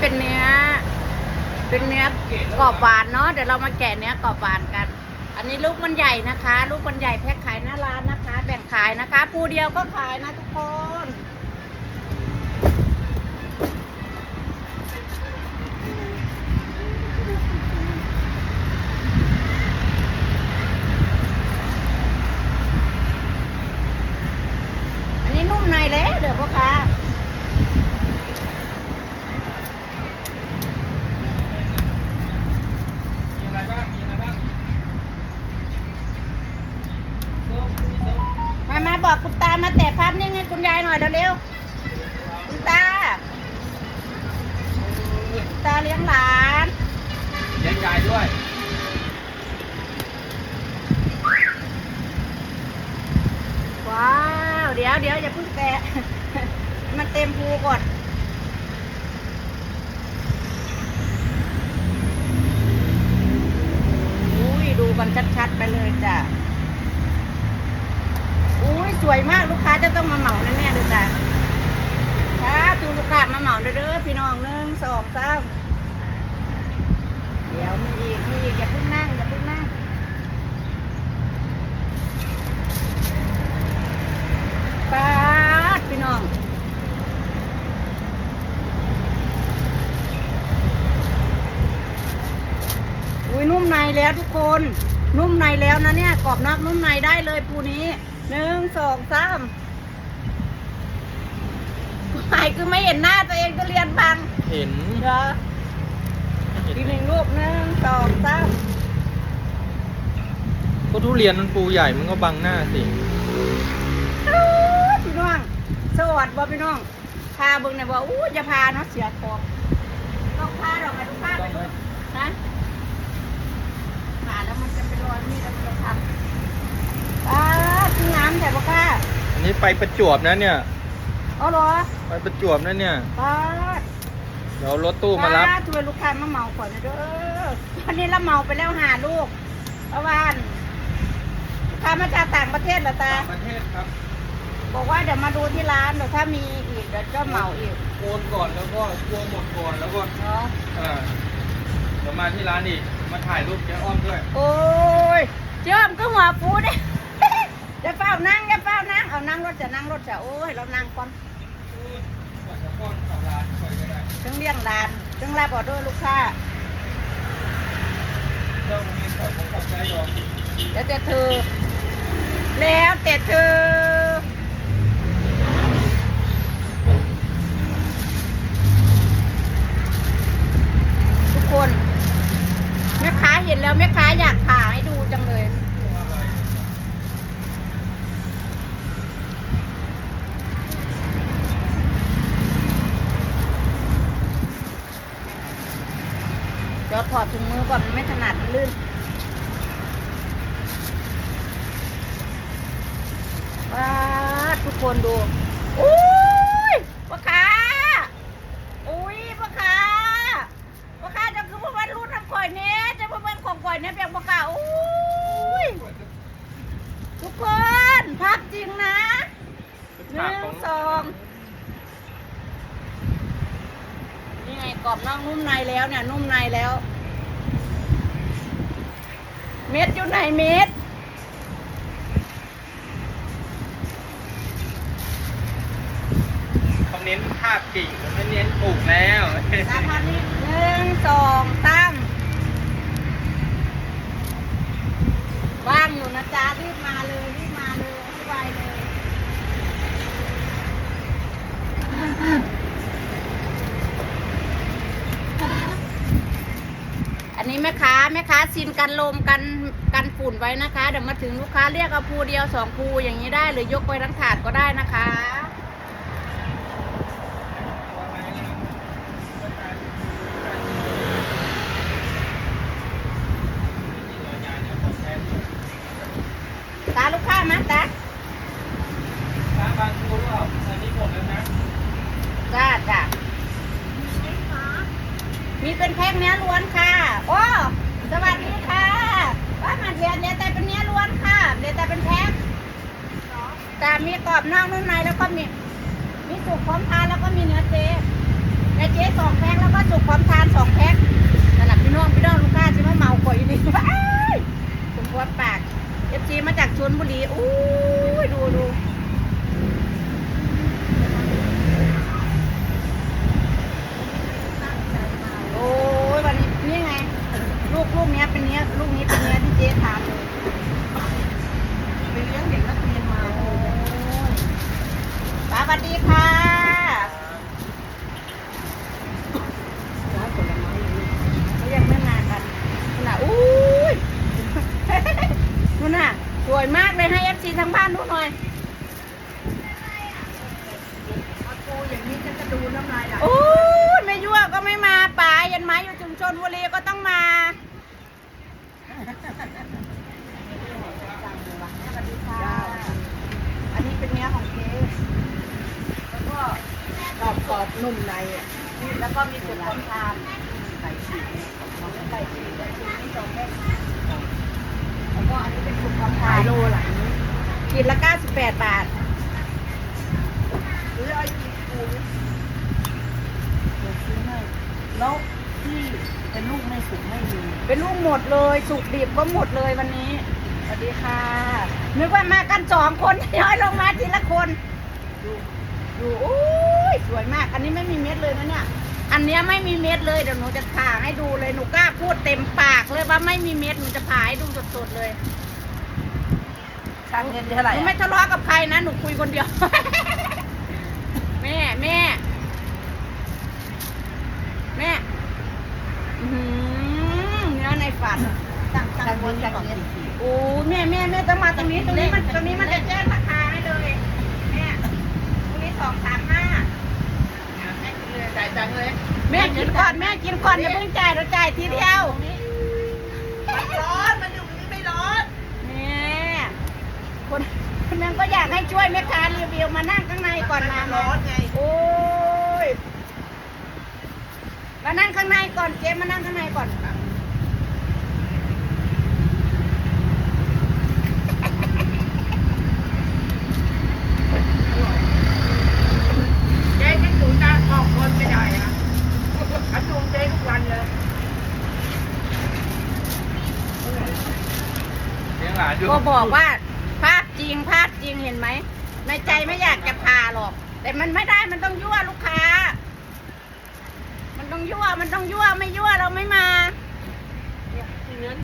เป็นเนื้อ เป็นเนื้อกรอบหวานเนาะเดี๋ยวเรามาแกะเนื้อกรอบหวานกัน อันนี้ลูกมันใหญ่นะคะ ลูกมันใหญ่แพ็คขายหน้าร้านนะคะ แบ่งขายนะคะปูเดียวก็ขายนะทุกคนนี้นุ่มในเลยเดี๋ยวพ่อค้า มีอะไรบ้าง มีอะไรบ้าง มามาบอกคุณตามาแตะภาพนิ่งให้คุณยายหน่อยเร็วๆคุณตาคุณตาเลี้ยงหลาน เลี้ยงยายด้วย ว้าว เดี๋ยวเดี๋ยวอย่าเพิ่งแตะ มันเต็มภูก่อนอุ้ยดูกันชัดๆไปเลยจ้ะอุ้ยสวยมากลูกค้าจะต้องมาเหมาแน่ๆเลยจ้ะค่ะตูลูกค้ามาเหมาเด้อพี่น้องหนึ่งสองสามเดี๋ยวมีอีกมีอีกอย่าเพิ่งนั่งอย่าเพิ่งนั่งปาดพี่น้อง อุ้ยนุ่มใน แล้วทุกคน นุ่มในแล้วนะเนี่ยกรอบนอกนุ่มในได้เลยปูนี้หนึ่งสองสามหายคือไม่เห็นหน้าตัวเองก็เรียนบังเห็นเหรออีกหนึ่งรูปหนึ่งสองสามก็ทุเรียนมันปูใหญ่มันก็บังหน้าสิอู้พี่น้องสวัสดีบ่พี่น้อง พาเบิ่งหน่อยว่าอู้จะพาเนาะเสียคอบต้องพาดอกไม้ทุกพาไปดูนะผ่า แล้วมันจะเป็นรอยมีดแล้วมันจะทำป้าที่น้ำแต่บ่กล้าอันนี้ไปประจวบนะเนี่ย เอาเหรอไปประจวบนะเนี่ย ป้าเดี๋ยวรถตู้มารับ ป้ช่วยลูกค้ามาเหมาก่อนนะเด้อวันนี้เราเหมาไปแล้วหาลูกประวานลูกค้ามาจากต่างประเทศเหรอตา ประเทศครับ บอกว่าเดี๋ยวมาดูที่ร้านเดี๋ยวถ้ามีอีกเดี๋ยวก็เหมาอีกโอนก่อนแล้วก็กลัวหมดก่อนแล้วก็เนาะ อ่าเดี๋ ยวมาที่ร้านอีกมาถ่ายรูปเจ๊อ้อมด้วย โอ้ยเจิมก็หัวฟูเด้จะเฝ้านั่งจะเฝ้านั่งเอานั่งรถจะนั่งรถจะโอ้ยเรานั่งก่อนก่อนจะป้อนเข้าร้านไปก็ได้ถึงเลี้ยงร้านถึงรับออเดอร์ลูกค้าเรื่องนี้ขอผมขอบใจยอมแล้วแต่เธอ แล้วแต่เธอทุกคนแม่ค้าเห็นแล้วแม่ค้าอยากถ่ายให้ดูจังเลย เดี๋ ยวถอดถุงมือก่อนมันไม่ถนัดลื่นว้าทุกคนดูอุ้ยพ่อค้าอุ้ยพ่อค้าพ่อค้าจะคือพวกมันรู้ทำข่อยเนี้ยจะพวกมันของข่อยเนี้ยเพียงพ่อค้าอุ้ยทุกคนพักจริงนะหนึ่งสองนี่ไงก รอบนอกนุ่มในแล้วเนี่ยนุ่มในแล้ว เม็ดอยู่ไหนเม็ดเขาเน้นภาพกิ่งเขาไม่เน้นปลูกแล้วตามพันนี้หนึ่งสองสามว่างอยู่นะจ๊ะรีบมาเลยรีบมาเลยรีบไปเลย อันนี้ แม่ค้าซินกันลมกันกันฝุ่นไว้นะคะเดี๋ยวมาถึงลูกค้าเรียกเอาภูเดียวสองภูอย่างนี้ได้หรือยกไว้ทั้งถาดก็ได้นะคะตาลูกค้ามาตาร้าบางปูเปล่าอันนี้หมดแล้วนะจ้าจ้ามีเป็นแพ็คเนื้อล้วนค่ะ โอ้ สวัสดีค่ะบ้านมันเดียนเดียแต่เป็นเนื้อล้วนค่ะเดียแต่เป็นแพ็คแต่มีกรอบนอกนุ่มในแล้วก็มีมีสุกพร้อมทานแล้วก็มีเนื้อเจ๊เนื้อเจ๊สองแพ็คแล้วก็สุกพร้อมทานสองแพ็คสำหรับพี่น้องพี่น้องลูกค้าใช่ไหมเมาก่อยนี่ว้ายผปวดปากเอฟซีมาจากชลบุรีอู้ วัสดีค่ะร้านผลไม้เขายังไม่มากันน่ะอุ้ยคุณน่ะสวยมากเลยให้เอฟซีทั้งบ้านดูหน่อยปูอย่างนี้จะกระดูน้ำลายไหลโอ้ยไม่ยั่วก็ไม่มาป่ายันไม้อยู่ชุมชนวุรีก็ต้องมา อบกรอบนุ่มในอะแล้วก็มีส่วนของทานไก่ฉีกไก่ฉีกไก่ฉีกนี่สองแม่แล้วก็อันนี้เป็นสุกของทาขานยโลหลังนี้ขีดละ 98 บาทหรือเอาอีกปูเดี๋ยวซื้อให้แล้วที่เป็นลูกไม่สุกไม่มีเป็นลูกหมดเลยสุกดิบก็หมดเลยวันนี้สวัสดีค่ะนึกว่ามากันสองคนย้อยลงมาทีละคนดูดูโอ้ย สวยมาก อันนี้ไม่มีเม็ดเลยนะเนี่ย อันเนี้ยไม่มีเม็ดเลยเดี๋ยวหนูจะผ่าให้ดูเลยหนูกล้าพูดเต็มปากเลยว่าไม่มีเม็ดหนูจะผ่าให้ดูสดๆเลยช่างเงินเท่าไหร่หนูอะไม่ทะเลาะกับใครนะหนูคุยคนเดียว แม่แม่แม่อื้อหือเนื้อในฝันตั้งตั้งบนตั้งเงินโอ้แม่แม่แม่ต้องมาตรงนี้ตรงนี้มันตรงนี้มันจะแจ้งราคาให้เลยแม่ตรงนี้สองสามห้า จ่ายจังเลยแม่กินก่อนแม่กินก่อนอย่าเพิ่งจ่ายเราจ่ายทีเดียวมันร้อนมันอยู่นี่ไม่ร้อนแม่คนคนนั้นก็อยากให้ช่วยแม่ค้ารีวิวมานั่งข้างในก่อนมาร้อนไงโอ้ยมานั่งข้างในก่อนเจ๊มานั่งข้างในก่อน เจ๊ฉันอยู่จะออกคนไม่ได้อะฉันดูเจ๊ทุกวันเลย เลี้ยง หลานอยู่ก็บอกว่าภาพจริงภาพจริงเห็นไหม ในใจไม่อยากจะพาหรอก แต่มันไม่ได้มันต้องยั่วลูกค้า มันต้องยั่วมันต้องยั่วไม่ยั่วเราไม่มา